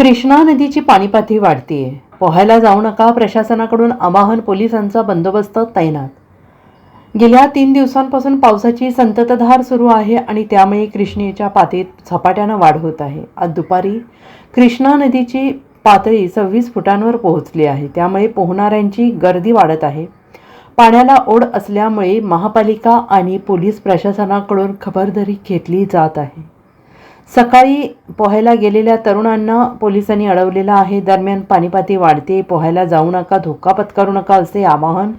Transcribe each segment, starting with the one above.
कृष्णा नदीची पाणी पातळी वाढतीये. पोहायला जाऊ नका प्रशासनाकडून आवाहन पोलिसांचा बंदोबस्त तैनात. गेल्या तीन दिवसांपासून पावसाची संततधार सुरू आहे आणि त्यामुळे कृष्णेच्या पातळीत झपाट्यानं वाढ होत आहे. आज दुपारी कृष्णा नदीची पातळी सव्वीस फुटांवर पोहोचली आहे. त्यामुळे पोहणाऱ्यांची गर्दी वाढत आहे. पाण्याला ओढ असल्यामुळे महापालिका आणि पोलीस प्रशासनाकडून खबरदारी घेतली जात आहे. सकाळी पोहायला गेलेल्या तरुणांना पोलिसांनी अडवलेलं आहे. दरम्यान पाणीपाती वाढते पोहायला जाऊ नका धोका पत्करू नका असे आवाहन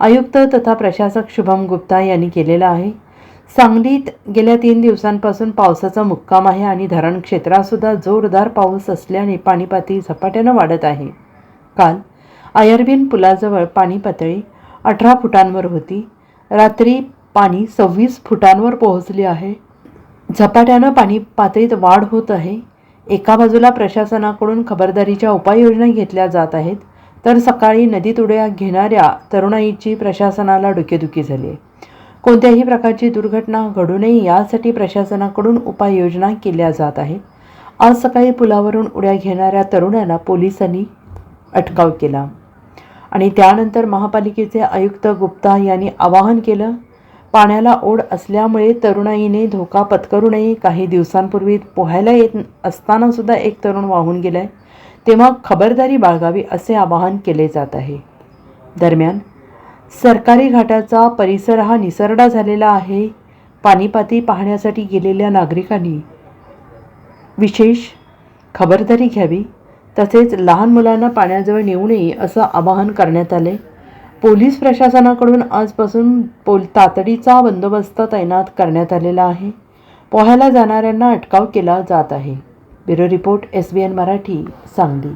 आयुक्त तथा प्रशासक शुभम गुप्ता यांनी केलेलं आहे. सांगलीत गेल्या तीन दिवसांपासून पावसाचा मुक्काम आहे आणि धरण क्षेत्रातसुद्धा जोरदार पाऊस असल्याने पाणीपाती झपाट्यानं वाढत आहे. काल आयर्विन पुलाजवळ पाणी पातळी अठरा फुटांवर होती. रात्री पाणी सव्वीस फुटांवर पोहोचले आहे. झपाट्यानं पाणी पातळीत वाढ होत आहे. एका बाजूला प्रशासनाकडून खबरदारीच्या उपाययोजना घेतल्या जात आहेत. तर सकाळी नदीत उड्या घेणाऱ्या तरुणाईची प्रशासनाला डोकेदुखी झाली आहे कोणत्याही प्रकारची दुर्घटना घडू नये यासाठी प्रशासनाकडून उपाययोजना केल्या जात आहेत. आज सकाळी पुलावरून उड्या घेणाऱ्या तरुणाला पोलिसांनी अटकाव केला. आणि त्यानंतर महापालिकेचे आयुक्त गुप्ता यांनी आवाहन केलं पाण्याला ओढ असल्यामुळे तरुणाईने धोका पत्करू नये काही दिवसांपूर्वी पोहायला येत असतानासुद्धा एक तरुण वाहून गेलाय. तेव्हा खबरदारी बाळगावी असे आवाहन केले जात आहे. दरम्यान सरकारी घाटाचा परिसर हा निसरडा झालेला आहे. पाणीपाती पाहण्यासाठी गेलेल्या नागरिकांनी विशेष खबरदारी घ्यावी तसेच लहान मुलांना पाण्याजवळ नेऊ नये असं आवाहन करण्यात आले पोलीस प्रशासनाकडून आजपासून पोल तातडीचा बंदोबस्त तैनात करण्यात आलेला आहे. पोहायला जाणाऱ्यांना अटकाव केला जात आहे. Bureau report S B N Marathi Sangli.